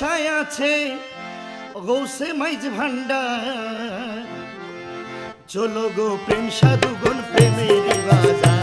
বসায় আছে। গৌসে মাইজ ভান্ডার। চলো গো প্রেম সাধুগণ প্রেমের বাজার।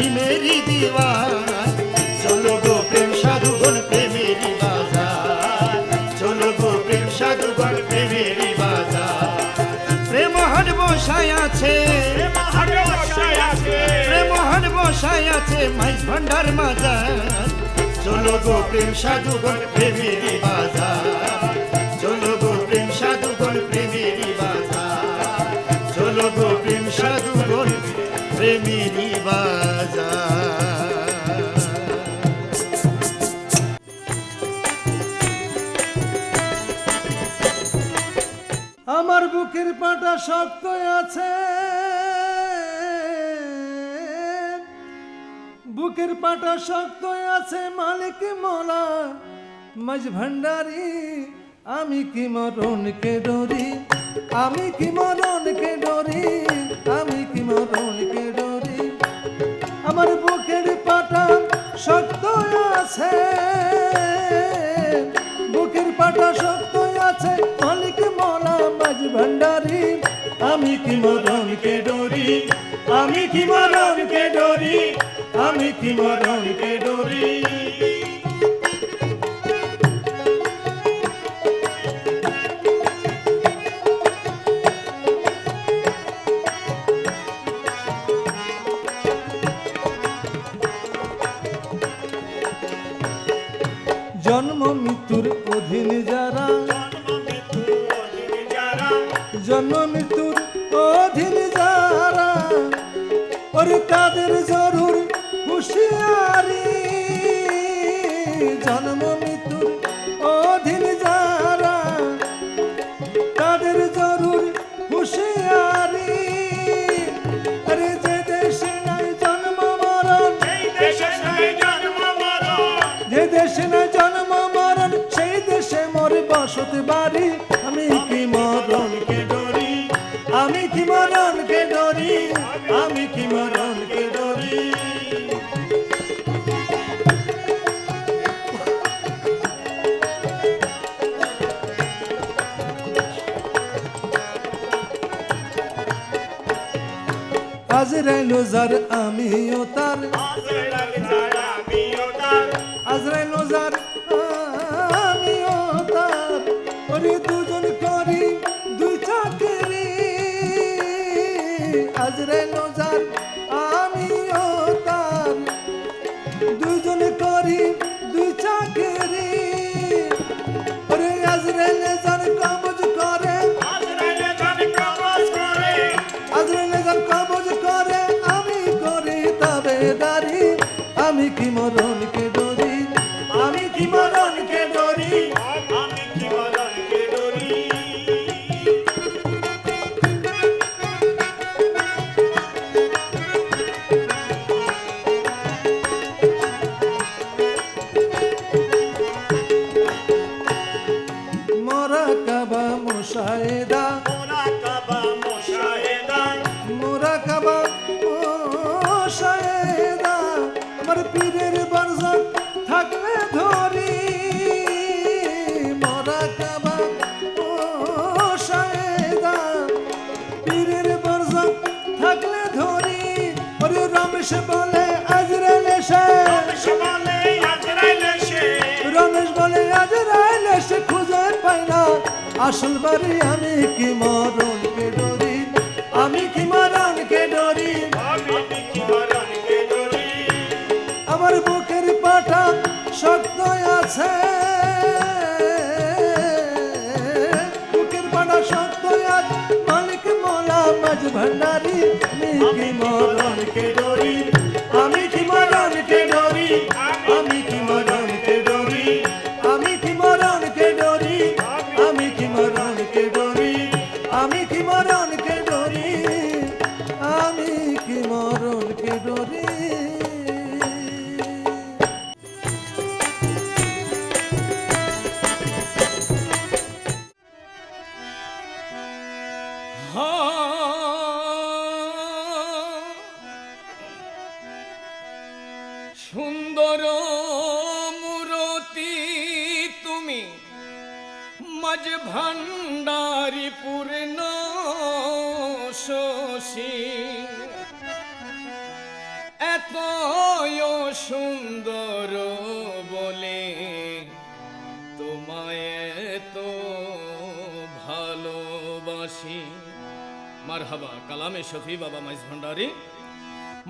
মিমেরি দিওয়ান। চলো গো প্রেম সাধুগণ প্রেমেরি বাজার। চলো গো প্রেম সাধুগণ প্রেমেরি বাজার। প্রেম হাট বসায় আছে। প্রেম হাট বসায় আছে মাইজ ভান্ডার মাজার। চলো গো প্রেম সাধুগণ প্রেমেরি বাজার। আমার বুকের পাটা শক্ত আছে। বুকের পাটা শক্ত আছে মালিক মোলা। মাঝ ভান্ডারি, আমি কি মরণকে ডরি? আমি কি মরণকে ডরি? আমি কি মরণকে ডরি আমার বুকের পাটা শক্ত আছে। বুকের পাটা শক্ত আছে, মালিক মলা মাঝ ভান্ডারি। আমি কি মরণকে ডরি? আমি কি মরণকে ডরি? আমি কি মরণকে ডরি? জন্ম মৃত্যুর অধীন যারা জন্ম মৃত্যুর অধীন যারা ওর কাদের জরুর হুশিয়ারি। জন্ম আজরাইল যার আমিও তার। আজরাইল যার আমিও তার। আজরাইল যার morou. भंडार লক্ষ্মী মাঝ ভান্ডারি পূর্ণ শশী এত সুন্দর বলে তোমায় তো ভালোবাসি। মার হবা কালামে শফি, বাবা মাঝ ভান্ডারি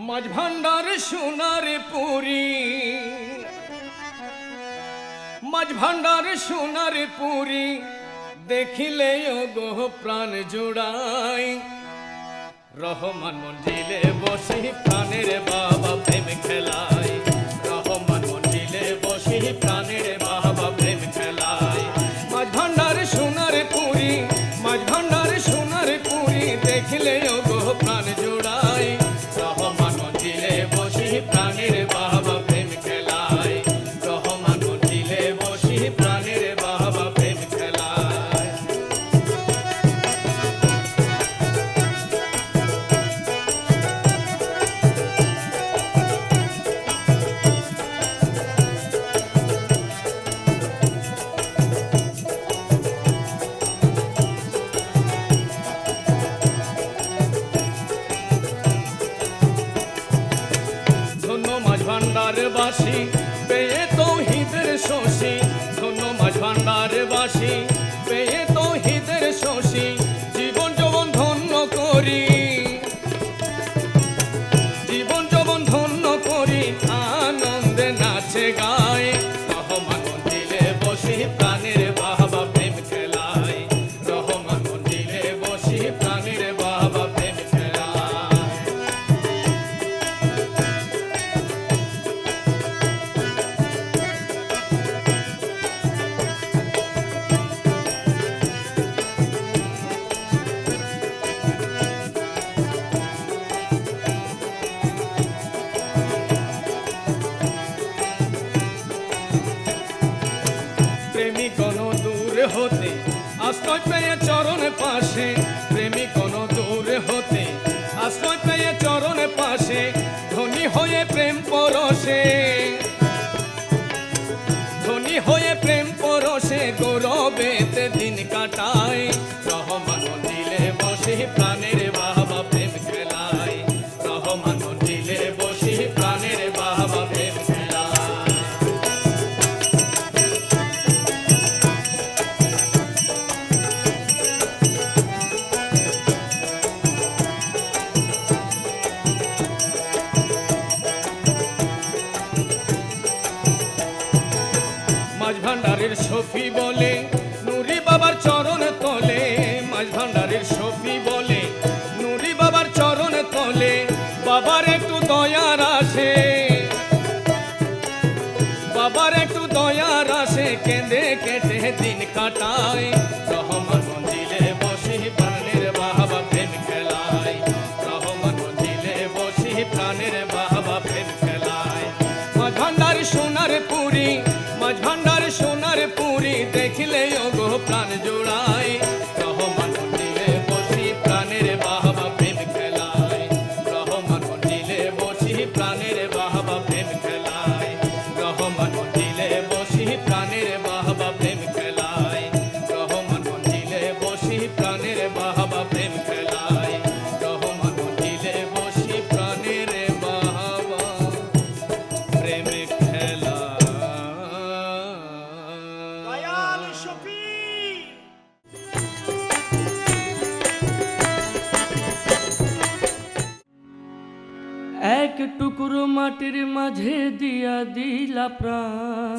মাঝ ভান্ডার সোনার পুরী। মাঝ ভাণ্ডার সোনার পুরী, দেখিলে গো প্রাণ জোড়াই। রহমান মন্দিরে বসি প্রাণের বাবা প্রেম খেলায় রহমান মন্দিরে বসি প্রাণের বাবা প্রেম খেলায় মাঝ ভাণ্ডার সোনার পুরী মাঝ ভাণ্ডার সোনার পুরী, দেখিলে গো প্রাণ জোড়াই। कैसे कैसे दिन कटाए? টুকরো মাটির মাঝে দিয়া দিলা প্রাণ।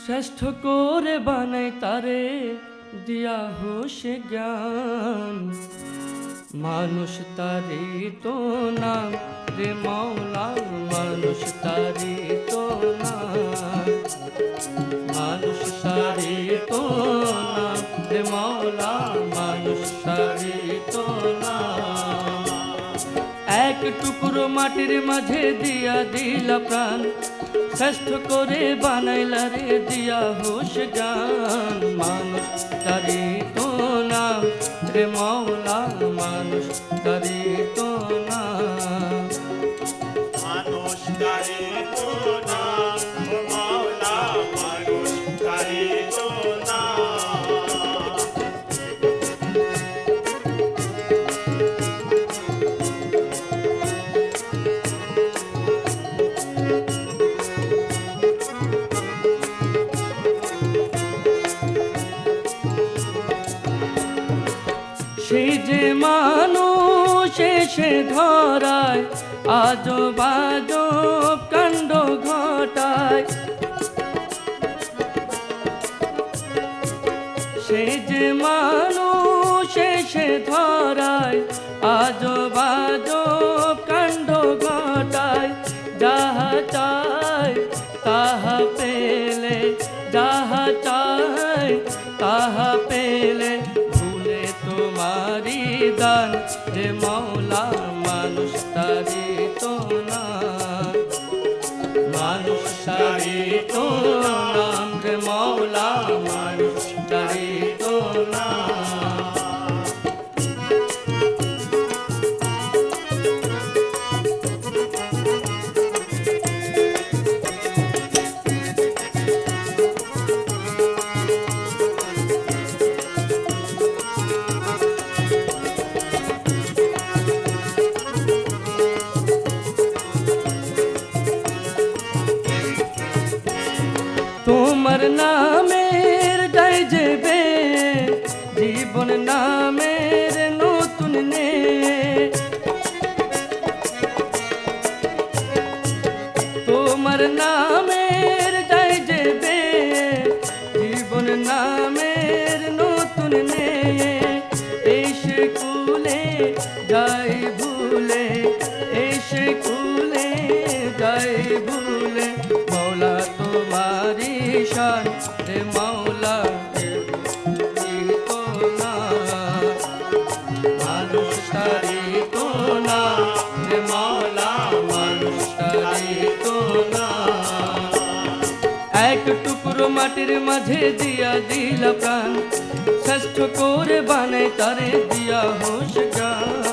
শ্রেষ্ঠ করে বানাই তারে দিয়া হোসে জ্ঞান। মানুষ তারি তো নাম রে মাওলা মানুষ তারি তো নাম। মানুষ তারি তো নাম রে মাওলা মানুষ তারি তো নাম। টুকরো মাটির মাঝে দিয়া দিলা প্রাণ। শ্রেষ্ঠ করে বানাইলা রে, দিয়া হোস গান। মানুষ তারি তো না, রে মাওলা, মানুষ তারি বাজব কাণ্ড ঘটায়। সে যে মানুষ সে ধরায়, আজ বাজব কাণ্ড ঘটায়। যাহা চায়, তাহা পেলে যাহা চায়, তাহা পেলে ভুলে তোমারি দান। যে মা নামের যাই যেবে জীবন নামের তোমারি শান রে মৌলা না এক টুকরো মাটির মাঝে দিয়া দিলা প্রাণ, শ্রেষ্ঠ করে বানাই তারে দিয়া হোস গান।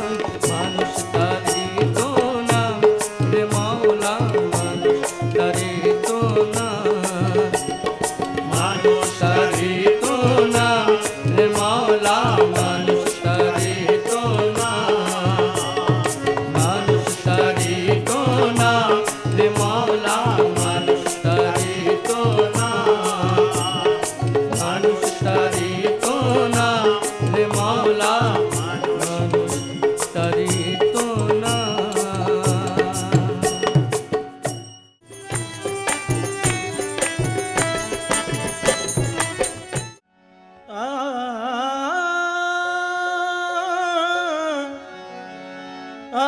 আহমদের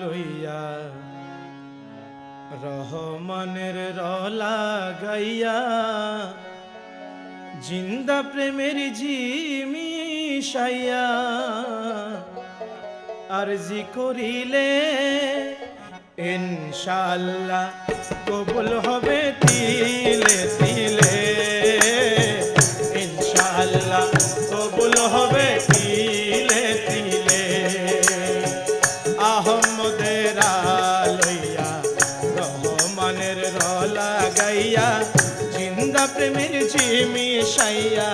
লইয়া রহমানের রলা গাইয়া জিন্দা প্রেমের জিমি সাইয়া। আরজি করিলে ইনশাল্লাহ কবুল হবে তিলে তিলে। ইনশাল্লাহ কবুল হবে তিলে তিলে। আহমদের লইয়া রহমানের রলা গাইয়া, জিন্দা প্রেমের জিমি সাইয়া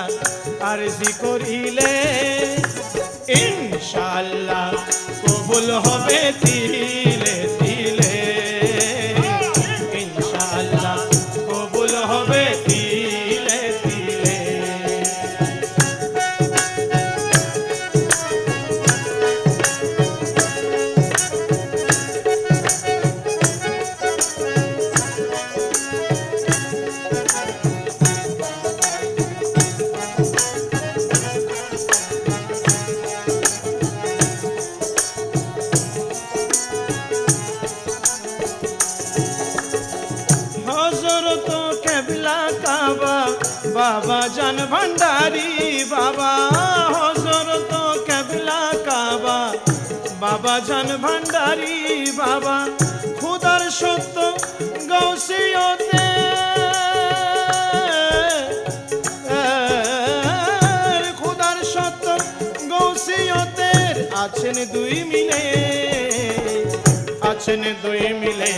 আরজি করিলে ইনশাল্লাহ কবুল হবে তিলে বাবা জান ভান্ডারি বাবা হজরত কেবলা কাবা। বাবা জান ভান্ডারি বাবা খুদার সত্য গৌসিয়তে। খুদার সত্য গৌসিয়তের আছেন দুই মিলে আছেন দুই মিলে।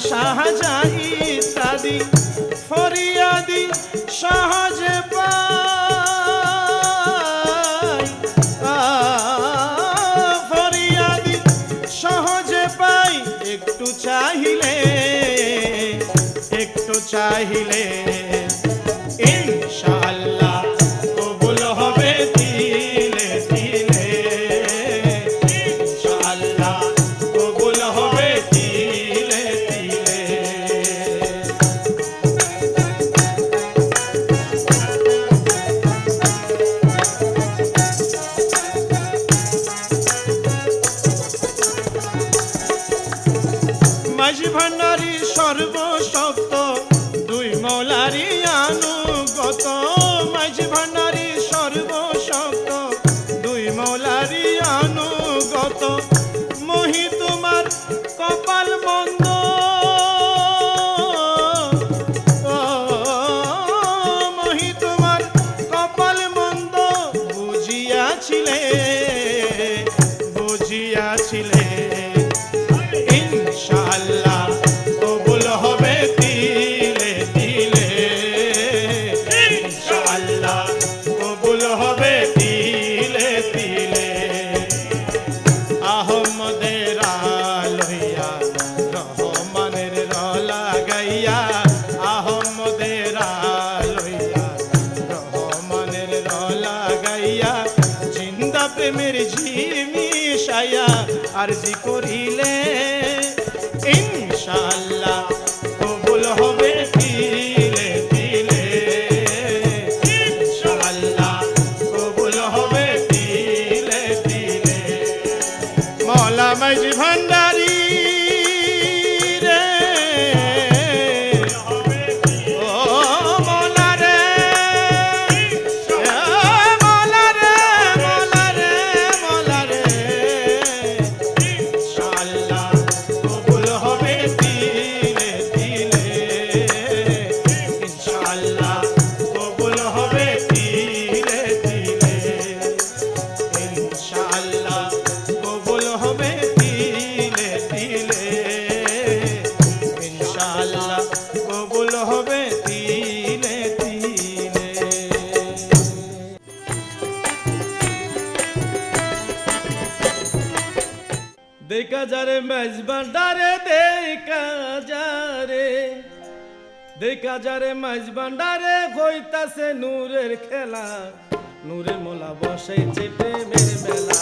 শাহেন শাহজা ইত্যাদি আকাশ ভান্ডারে হইতাছে নূরের খেলা। নূরের মোলা বসাইছে প্রেমের মেলা।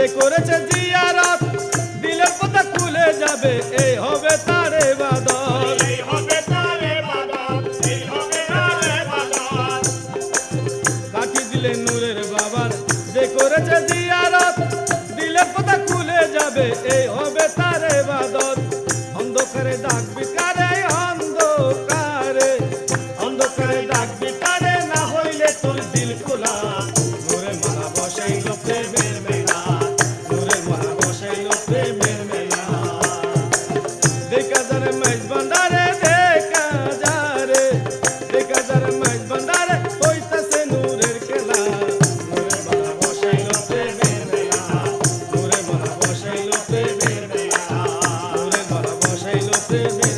যে করেছে জিয়ারত দিলের পাতা খুলে যাবে এই হবে তারে বাদল। কাঠি দিলে নূরের বাবার যে করেছে জিয়ারত দিলের খুলে যাবে এই হবে তারে বাদল। অন্ধকারে ডাকবি se me